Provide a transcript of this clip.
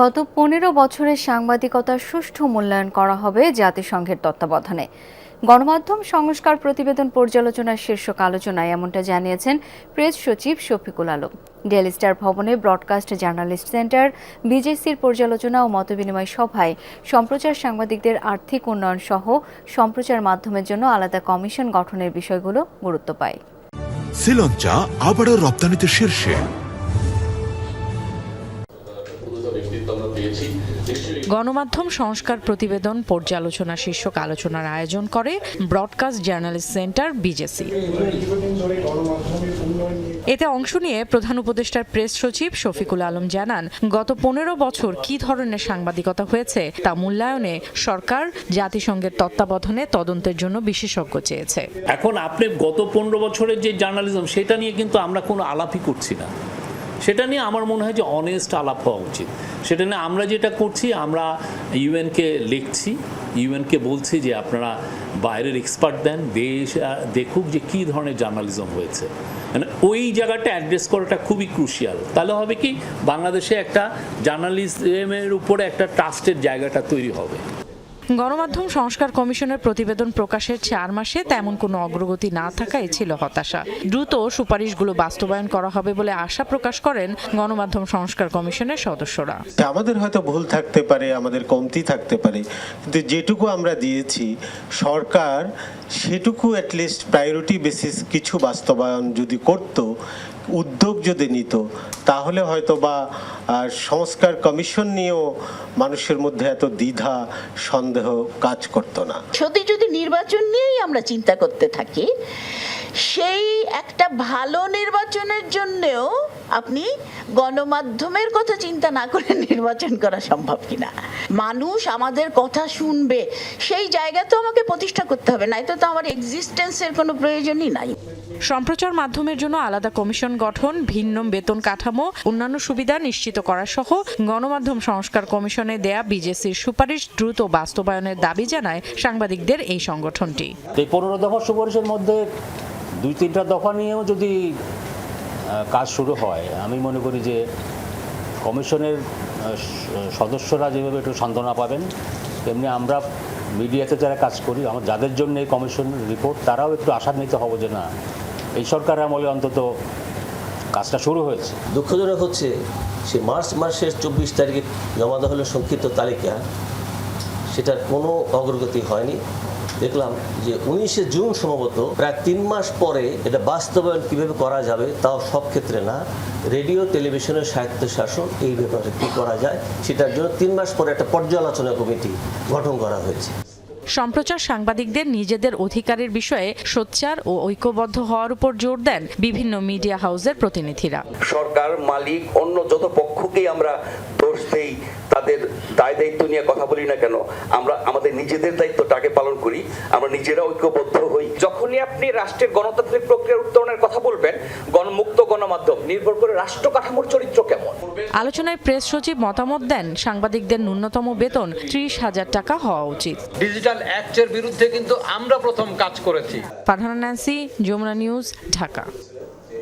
গত পনেরো বছরের সাংবাদিকতার সুষ্ঠু মূল্যায়ন করা হবে জাতিসংঘের তত্ত্বাবধানে। গণমাধ্যম সংস্কার প্রতিবেদন পর্যালোচনার শীর্ষক আলোচনায় এমনটা জানিয়েছেন প্রেস সচিব শফিকুল আলম। ডেলি স্টার ভবনে ব্রডকাস্ট জার্নালিস্ট সেন্টার, বিজেসির পর্যালোচনা ও মতবিনিময় সভায় সম্প্রচার সাংবাদিকদের আর্থিক উন্নয়ন সহ সম্প্রচার মাধ্যমের জন্য আলাদা কমিশন গঠনের বিষয়গুলো গুরুত্ব পায়। শ্রীলঞ্চা আবারও রপ্তানিতে শীর্ষে। গণমাধ্যম সংস্কার প্রতিবেদন পর্যালোচনা শীর্ষক আলোচনার আয়োজন করে ব্রডকাস্ট জার্নালিস্ট সেন্টার বিজেসি। এতে অংশ নিয়ে প্রধান উপদেষ্টার প্রেস সচিব শফিকুল আলম জানান গত পনেরো বছর কি ধরনের সাংবাদিকতা হয়েছে তা মূল্যায়নে সরকার জাতিসংঘের তত্ত্বাবধানে তদন্তের জন্য বিশেষজ্ঞ চেয়েছে। এখন আপনি গত পনেরো বছরের যে জার্নালিজম সেটা নিয়ে কিন্তু আমরা কোনো আলাপই করছি না। সেটা নিয়ে আমার মনে হয় যে অনেস্ট আলাপ হওয়া উচিত। সেটা নিয়ে আমরা যেটা করছি, আমরা ইউএনকে লিখছি ইউএনকে বলছি যে আপনারা বাইরের এক্সপার্ট দেন, দেশ দেখুক যে কী ধরনের জার্নালিজম হয়েছে। মানে ওই জায়গাটা অ্যাড্রেস করাটা খুবই ক্রুশিয়াল তাহলে হবে কি, বাংলাদেশে একটা জার্নালিজমের উপরে একটা ট্রাস্টের জায়গাটা তৈরি হবে। গণমাধ্যম সংস্কার কমিশনের প্রতিবেদন প্রকাশের চার মাসে তেমন কোনো অগ্রগতি না থাকায় ছিল হতাশা। দ্রুত সুপারিশগুলো বাস্তবায়ন করা হবে বলে আশা প্রকাশ করেন গণমাধ্যম সংস্কার কমিশনের সদস্যরা। আমাদের হয়তো ভুল থাকতে পারে, আমাদের কমতি থাকতে পারে, কিন্তু যেটুকু আমরা দিয়েছি, সরকার সেটুকু অ্যাটলিস্ট প্রায়োরিটি বেসিস কিছু বাস্তবায়ন যদি করত উদ্যোগ যদি নিত, তাহলে হয়তো বা সংস্কার কমিশন নিয়েও মানুষের মধ্যে এত দ্বিধা, সন্দেহ কাজ করতো না। সত্যি যদি নির্বাচন নিয়েই আমরা চিন্তা করতে থাকি সেই একটা ভালো নির্বাচনের জন্যেও আপনি গণমাধ্যমের কথা চিন্তা না করে নির্বাচন করা সম্ভব কিনা? মানুষ আমাদের কথা শুনবে। সেই জায়গা তো আমাকে প্রতিষ্ঠা করতে হবে নাই তো আমার এক্সিস্টেন্সের কোনো প্রয়োজনই নাই। সম্প্রচার মাধ্যমের জন্য আলাদা কমিশন গঠন ভিন্ন বেতন কাঠামো অন্যান্য সুবিধা নিশ্চিত করা সহ গণমাধ্যম সংস্কার কমিশনে দেয়া বিজেসির সুপারিশ দ্রুত বাস্তবায়নের দাবি জানায় সাংবাদিকদের এই সংগঠনটি। এই পনেরো দফা সুপারিশের মধ্যে দুই তিনটা দফা নিয়েও যদি কাজ শুরু হয়, আমি মনে করি যে কমিশনের সদস্যরা যেভাবে একটু সান্ত্বনা পাবেন, তেমনি আমরা মিডিয়াতে যারা কাজ করি, আমার যাদের জন্য এই কমিশন রিপোর্ট, তারাও একটু আশান্বিত হব যে না, এই সরকার আমলে অন্তত কাজটা শুরু হয়েছে। দুঃখজনক হচ্ছে, সে মার্চ মাসের চব্বিশ তারিখে জমা দেওয়া হলো সংক্ষিপ্ত তালিকা সেটার কোনো অগ্রগতি হয়নি। দেখলাম যে উনিশে জুন সম্ভবত প্রায় তিন মাস পরে এটা বাস্তবায়ন কীভাবে করা যাবে তাও সব ক্ষেত্রে না। রেডিও টেলিভিশনের সাহিত্য শাসন এই ব্যাপারে কী করা যায় সেটার জন্য তিন মাস পরে একটা পর্যালোচনা কমিটি গঠন করা হয়েছে। সম্প্রচার সাংবাদিকদের নিজেদের অধিকারের বিষয়ে সোচ্চার ও ঐক্যবদ্ধ হওয়ার উপর জোর দেন বিভিন্ন মিডিয়া হাউসের প্রতিনিধিরা। সরকার মালিক অন্য যত পক্ষকেই আমরা দোষ দেই তাদের দায় দায়িত্ব নিয়ে কথা বলি না কেন? আমরা আমাদের নিজেদের দায়িত্বটাকে পালন করি আমরা নিজেরা ঐক্যবদ্ধ হই। যখনই আপনি রাষ্ট্রের গণতান্ত্রিক প্রক্রিয়ার উত্তরণের কথা বলবেন গণমুক্ত গণমাধ্যম নির্ভর করে রাষ্ট্র কাঠামোর চরিত্র কেমন? আলোচনায় প্রেস সচিব মতামত দেন সাংবাদিকদের ন্যূনতম বেতন ত্রিশ হাজার টাকা হওয়া উচিত। ডিজিটাল অ্যাক্টের বিরুদ্ধে কিন্তু আমরা প্রথম কাজ করেছি। Nancy Jamuna news Dhaka.